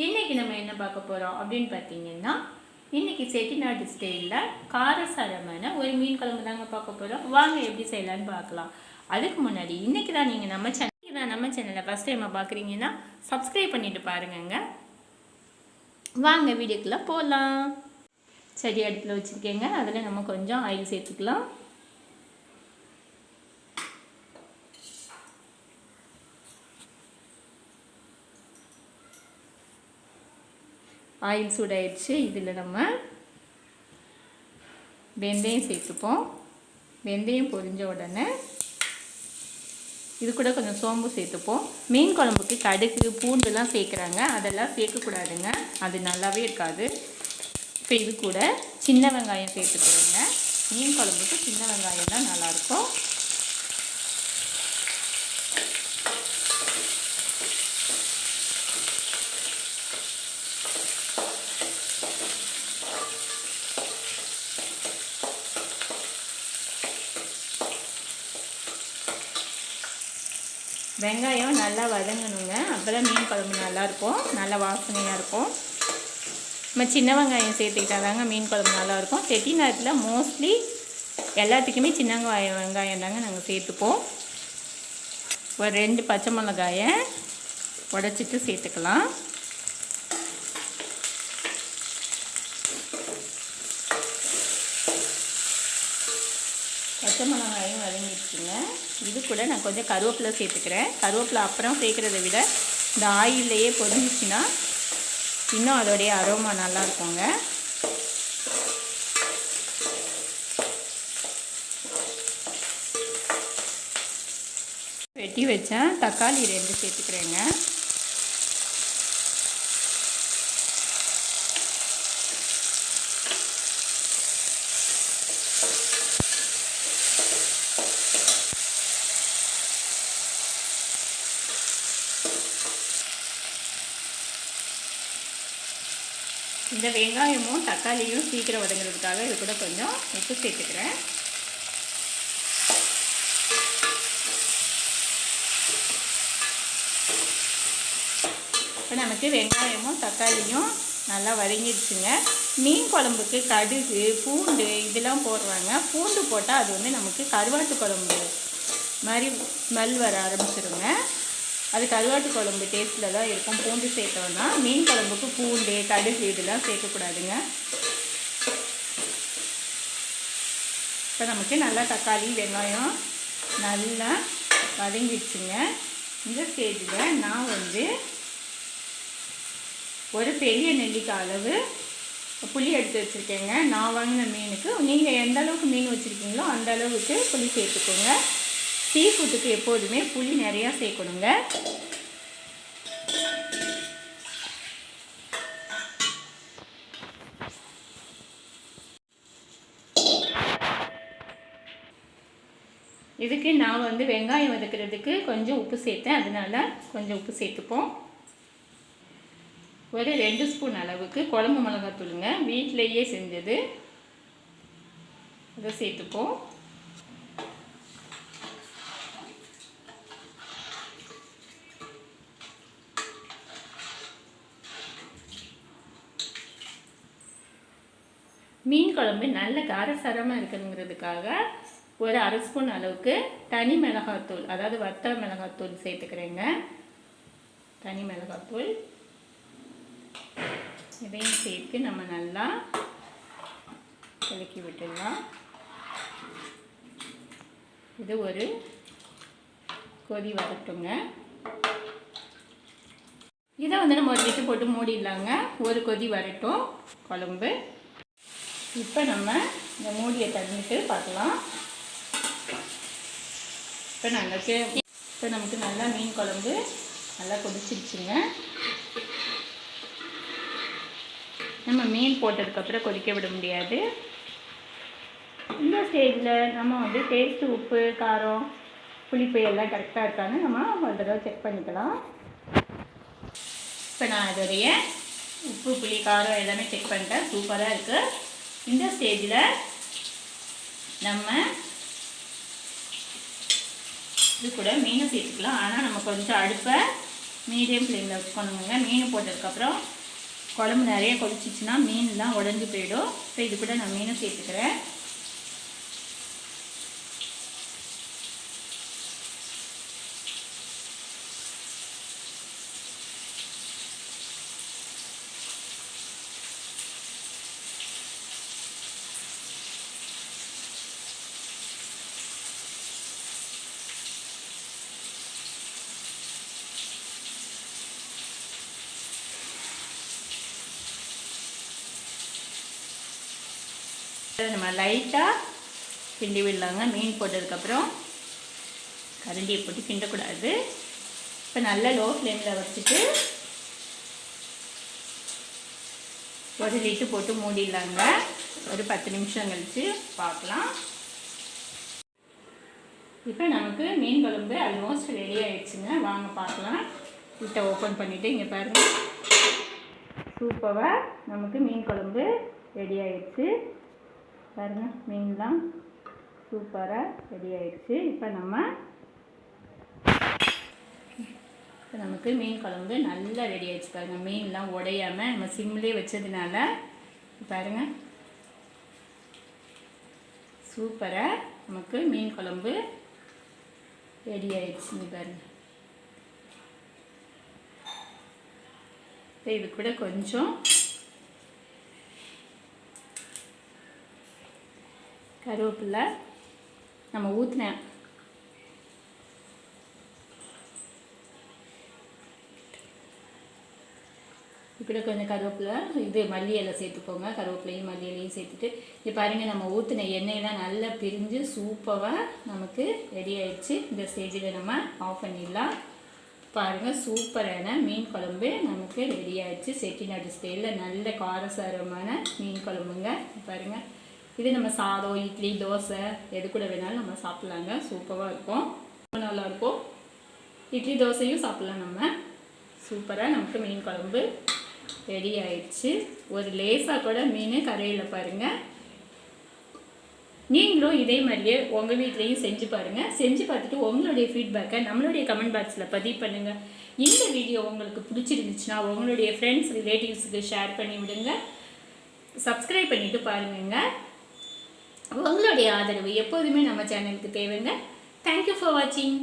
இன்றைக்கி நம்ம என்ன பார்க்க போகிறோம் அப்படின்னு பார்த்தீங்கன்னா இன்றைக்கி செட்டிநாடு ஸ்டைலில் காரசாரமான ஒரு மீன் குழம்பு தாங்க பார்க்க போகிறோம் வாங்க எப்படி செய்யலான்னு பார்க்கலாம். அதுக்கு முன்னாடி இன்றைக்கி தான் நீங்கள் நம்ம சேனல் தான் நம்ம சேனலை ஃபஸ்ட் டைம் பார்க்குறீங்கன்னா சப்ஸ்கிரைப் பண்ணிட்டு பாருங்கங்க. வாங்க வீடியோக்குள்ளே போகலாம் சரி அடுப்பில் வச்சுருக்கேங்க. அதில் நம்ம கொஞ்சம் ஆயில் சேர்த்துக்கலாம். ஆயில் சூடாயிடுச்சு. இதில் நம்ம வெந்தயம் சேர்த்துப்போம். வெந்தயம் பொரிஞ்ச உடனே இது கூட கொஞ்சம் சோம்பு சேர்த்துப்போம். மீன் குழம்புக்கு கடுகு பூண்டுலாம் சேர்க்குறாங்க. அதெல்லாம் சேர்க்கக்கூடாதுங்க. அது நல்லாவே இருக்காது. இப்போ இது கூட சின்ன வெங்காயம் சேர்த்துக்கிறோங்க. மீன் குழம்புக்கு சின்ன வெங்காயம் தான் நல்லாயிருக்கும். வெங்காயம் நல்லா வதங்கணுங்க. அப்போ தான் மீன் குழம்பு நல்லாயிருக்கும். நல்லா வாசனையாக இருக்கும். நம்ம சின்ன வெங்காயம் சேர்த்துக்கிட்டா தாங்க மீன் குழம்பு நல்லாயிருக்கும். செட்டிநாட்டில் மோஸ்ட்லி எல்லாத்துக்குமே சின்ன வெங்காயம் வெங்காயம் தாங்க நாங்கள் சேர்த்துப்போம். ஒரு ரெண்டு பச்சை மிளகாயை உடச்சிட்டு சேர்த்துக்கலாம் பச்சை மிளகாயும் வதங்கிடுச்சுங்க இது கூட நான் கொஞ்சம் கருவேப்பிலை சேர்த்துக்கிறேன். கருவேப்பிலை அப்புறம் சேர்க்குறத விட இந்த ஆயிலையே பொரிஞ்சிச்சுன்னா இன்னும் அதோடைய அரோமா நல்லா இருக்குங்க வெட்டி வச்சேன். தக்காளி ரெண்டு சேர்த்துக்கிறேங்க. இந்த வெங்காயமும் தக்காளியும் சீக்கிரம் வதங்குறதுக்காக இது கூட கொஞ்சம் உப்பு சேர்த்துக்கிறேன். இப்போ நமக்கு வெங்காயமும் தக்காளியும் நல்லா வதங்கிடுச்சுங்க. மீன் குழம்புக்கு கடுகு பூண்டு இதெல்லாம் போடுறாங்க. பூண்டு போட்டால் அது வந்து நமக்கு கருவாட்டு குழம்பு மாதிரி ஸ்மெல் வர ஆரம்பிச்சிருங்க. அது கருவாட்டு குழம்பு டேஸ்ட்டில் தான் இருக்கும். பூண்டு சேர்த்தோம்னா மீன் குழம்புக்கு பூண்டு கடுகு இதெல்லாம் சேர்க்கக்கூடாதுங்க. இப்போ நமக்கு நல்லா தக்காளி வெங்காயம் நல்லா வதங்கிடுச்சுங்க. இந்த ஸ்டேஜில் நான் வந்து ஒரு பெரிய நெல்லிக்காய் அளவு புளி எடுத்து வச்சுருக்கேங்க. நான் வாங்கின மீனுக்கு. நீங்கள் எந்த அளவுக்கு மீன் வச்சுருக்கீங்களோ அந்த அளவுக்கு புளி சேர்த்துக்கோங்க. சீ ஃபுட்டுக்கு எப்போதுமே புளி நிறையா சேர்க்கணுங்க. இதுக்கு நான் வந்து வெங்காயம் வதக்கிறதுக்கு கொஞ்சம் உப்பு சேர்த்தேன். அதனால கொஞ்சம் உப்பு சேர்த்துப்போம். ஒரு ரெண்டு ஸ்பூன் அளவுக்கு குழம்பு மிளகாத்தூளுங்க. வீட்டிலையே செஞ்சது. இதை சேர்த்துப்போம் மீன் குழம்பு நல்ல காரசாரமாக இருக்கணுங்கிறதுக்காக ஒரு அரை ஸ்பூன் அளவுக்கு தனி மிளகாத்தூள் அதாவது வத்த மிளகாத்தூள் சேர்த்துக்கிறேங்க. தனி மிளகாத்தூள். இதையும் சேர்த்து நம்ம நல்லா கலக்கி விட்டுடலாம். இது ஒரு கொதி வரட்டுங்க. இதை வந்து நம்ம ஒரு விட்டு போட்டு மூடிடலாங்க. ஒரு கொதி வரட்டும் குழம்பு. இப்போ நம்ம இந்த மூடியை தண்ணிட்டு பார்க்கலாம். இப்போ நமக்கு இப்போ நமக்கு நல்லா மீன் குழம்பு நல்லா கொதிச்சிருச்சுங்க. நம்ம மீன் போட்டதுக்கப்புறம் கொதிக்க விட முடியாது. இந்த ஸ்டேஜில் நம்ம வந்து டேஸ்ட்டு உப்பு காரம் புளிப்பு எல்லாம் கரெக்டாக இருக்கான்னு நம்ம ஒரு தடவை செக் பண்ணிக்கலாம். இப்போ நான் அதோடைய உப்பு புளி காரம் எல்லாமே செக் பண்ணிட்டேன். சூப்பராக இருக்குது இந்த ஸ்டேஜில் நம்ம இது கூட மீனை சேர்த்துக்கலாம். ஆனால் நம்ம கொஞ்சம் அடுப்பை மீடியம் ஃப்ளேமில் வச்சுக்கணுங்க மீன் போட்டதுக்கப்புறம் குழம்பு நிறைய கொதிச்சிச்சுன்னா மீன்லாம் உடஞ்சி போயிடும். ஸோ இது கூட நான் மீனை சேர்த்துக்கிறேன். நம்ம லைட்டாக கிண்டி விடலாங்க. மீன் போட்டதுக்கப்புறம் கரண்டியை போட்டு கிண்டக்கூடாது. இப்போ நல்லா லோ ஃப்ளேமில் வச்சுட்டு ஒரு லிட்டு போட்டு மூடிடலாங்க. ஒரு பத்து நிமிஷம் கழித்து பார்க்கலாம். இப்போ நமக்கு மீன் குழம்பு ஆல்மோஸ்ட் ரெடி ஆகிடுச்சுங்க வாங்க பார்க்கலாம். வீட்டை ஓப்பன் பண்ணிவிட்டு இங்கே பாருங்கள் சூப்பராக நமக்கு மீன் குழம்பு ரெடி ஆகிடுச்சு பாருங்கள் மீன்லாம் சூப்பராக ரெடி ஆயிடுச்சு. இப்போ நம்ம இப்போ நமக்கு மீன் குழம்பு நல்லா ரெடி ஆயிடுச்சு பாருங்கள் மீன்லாம் உடையாமல் நம்ம சிம்லேயே வச்சதுனால பாருங்க. சூப்பராக நமக்கு மீன் குழம்பு ரெடி ஆயிடுச்சுங்க பாருங்கள் இப்போ இது கூட கொஞ்சம் கருவேப்பில்லை நம்ம ஊற்றினேன் இப்படி கொஞ்சம் கருவேப்பிலை இது மல்லி இலை சேர்த்துக்கோங்க. கருவேப்பிலையும் மல்லி இலையும் சேர்த்துட்டு இது பாருங்கள் நம்ம ஊற்றின எண்ணெயெல்லாம் நல்லா பிரிஞ்சு சூப்பராக நமக்கு ரெடி ஆயிடுச்சு. இந்த ஸ்டேஜில் நம்ம ஆஃப் பண்ணிடலாம். பாருங்கள் சூப்பரான மீன் குழம்பு நமக்கு ரெடி ஆயிடுச்சு. செட்டிநாடு ஸ்டைலில் நல்ல காரசாரமான மீன் குழம்புங்க. பாருங்கள் இது நம்ம சாதம் இட்லி தோசை எது கூட வேணாலும் நம்ம சாப்பிட்லாங்க. சூப்பராக இருக்கும். ரொம்ப நல்லாயிருக்கும் இட்லி தோசையும் சாப்பிட்லாம் நம்ம. சூப்பராக நமக்கு மீன் குழம்பு ரெடி ஆயிடுச்சு. ஒரு லேசாக கூட மீன் கரையில் பாருங்கள் நீங்களும் இதே மாதிரியே உங்கள் வீட்லேயும் செஞ்சு பாருங்கள் செஞ்சு பார்த்துட்டு உங்களுடைய ஃபீட்பேக்கை நம்மளுடைய கமெண்ட் பாக்ஸில் பதிவு பண்ணுங்கள் இந்த வீடியோ உங்களுக்கு பிடிச்சிருந்துச்சுன்னா உங்களுடைய ஃப்ரெண்ட்ஸ் ரிலேட்டிவ்ஸுக்கு ஷேர் பண்ணி விடுங்க. சப்ஸ்கிரைப் பண்ணிவிட்டு பாருங்க உங்களுடைய ஆதரவு எப்போதுமே நம்ம சேனலுக்கு தேவைங்க. தேங்க்யூ ஃபார் வாட்சிங்